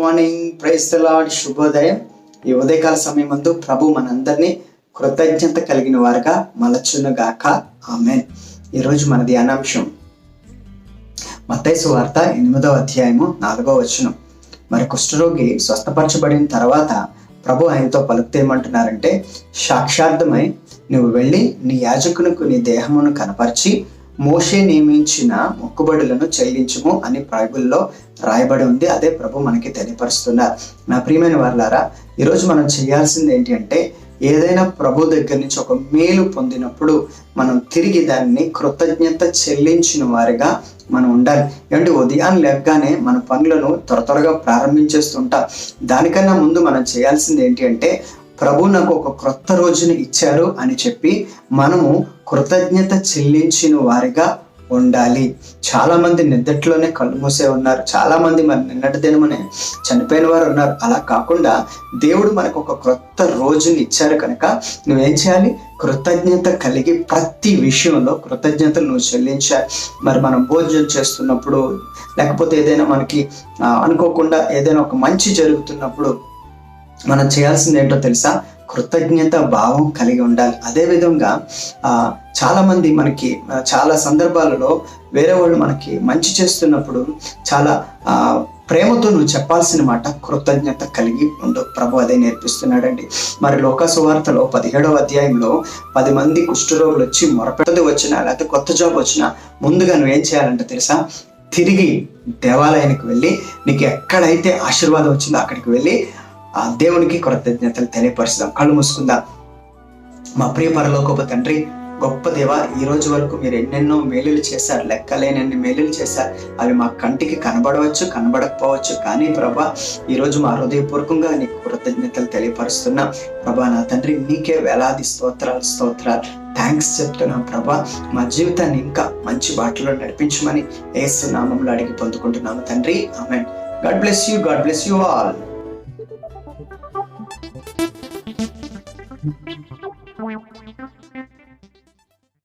Morning praise lord శుభోదయం. ఈ ఉదయకాల సమయం ప్రభు మనందరినీ కృతజ్ఞత కలిగిన వారుగా మలచునుగాక. ఆమె ఈరోజు మన ధ్యానాంశం మత్తైసు వార్త ఎనిమిదవ అధ్యాయము నాలుగవ వచనం. మరి కుష్ఠరోగి స్వస్థపరచబడిన తర్వాత ప్రభు ఆయనతో పలుకుతే ఏమంటున్నారంటే సాక్షార్థమై నువ్వు వెళ్ళి నీ యాజకునికి నీ దేహమును కనపరిచి మోషే నియమించిన మొక్కుబడులను చెల్లించుము అని బైబిల్లో రాయబడి ఉంది. అదే ప్రభు మనకి తెలియపరుస్తున్నారు నా ప్రియమైన వాళ్ళారా ఈరోజు మనం చేయాల్సింది ఏంటి అంటే ఏదైనా ప్రభు దగ్గర నుంచి ఒక మేలు పొందినప్పుడు మనం తిరిగి దాన్ని కృతజ్ఞత చెల్లించిన వారిగా మనం ఉండాలి. ఏమంటే ఉదయాన్ని లెగ్గానే మన పనులను త్వర త్వరగా ప్రారంభించేస్తుంటాం. దానికన్నా ముందు మనం చేయాల్సింది ఏంటి అంటే ప్రభు నాకు ఒక క్రొత్త రోజుని ఇచ్చారు అని చెప్పి మనము కృతజ్ఞత చెల్లించిన వారిగా ఉండాలి. చాలా మంది నిద్దట్లోనే కళ్ళు మూసే ఉన్నారు. చాలా మంది మరి నిన్నటి దినమనే చనిపోయిన వారు ఉన్నారు. అలా కాకుండా దేవుడు మనకు ఒక క్రొత్త రోజుని ఇచ్చారు కనుక నువ్వేం చేయాలి? కృతజ్ఞత కలిగి ప్రతి విషయంలో కృతజ్ఞతలు నువ్వు చెల్లించాలి. మరి మనం భోజనం చేస్తున్నప్పుడు లేకపోతే ఏదైనా మనకి అనుకోకుండా ఏదైనా ఒక మంచి జరుగుతున్నప్పుడు మనం చేయాల్సింది ఏంటో తెలుసా? కృతజ్ఞత భావం కలిగి ఉండాలి. అదే విధంగా ఆ, మనకి చాలా సందర్భాలలో వేరే వాళ్ళు మనకి మంచి చేస్తున్నప్పుడు చాలా ఆ, ప్రేమతో నువ్వు చెప్పాల్సిన మాట కృతజ్ఞత కలిగి ఉండు. ప్రభు అదే నేర్పిస్తున్నాడండి. మరి లోక సువార్తలో పదిహేడవ అధ్యాయంలో పది మంది కుష్ఠరోగులు వచ్చి మొరపెట్టది వచ్చినా లేకపోతే కొత్త జాబ్ వచ్చినా ముందుగా నువ్వేం చేయాలంటే తెలుసా? తిరిగి దేవాలయానికి వెళ్ళి నీకు ఎక్కడైతే ఆశీర్వాదం వచ్చిందో అక్కడికి వెళ్ళి ఆ దేవునికి కృతజ్ఞతలు తెలియపరుస్తాం కళ్ళు మూసుకుందాం. మా ప్రియ పరలోకపు తండ్రి గొప్ప దేవ ఈ రోజు వరకు మీరు ఎన్నెన్నో మేలులు చేశారు లెక్కలేనన్ని మేలులు చేశారు. అవి మా కంటికి కనబడవచ్చు కనబడకపోవచ్చు. కానీ ప్రభా ఈరోజు మా హృదయపూర్వకంగా నీకు కృతజ్ఞతలు తెలియపరుస్తున్నా. ప్రభా నా తండ్రి నీకే వేలాది స్తోత్రాలు స్తోత్రాలు. థ్యాంక్స్ చెప్తున్నాం ప్రభా. మా జీవితాన్ని ఇంకా మంచి బాటలో నడిపించమని ఏసు నామంలో అడిగి పొందుకుంటున్నాము తండ్రి. ఆమె god bless you god bless you all. Thank you.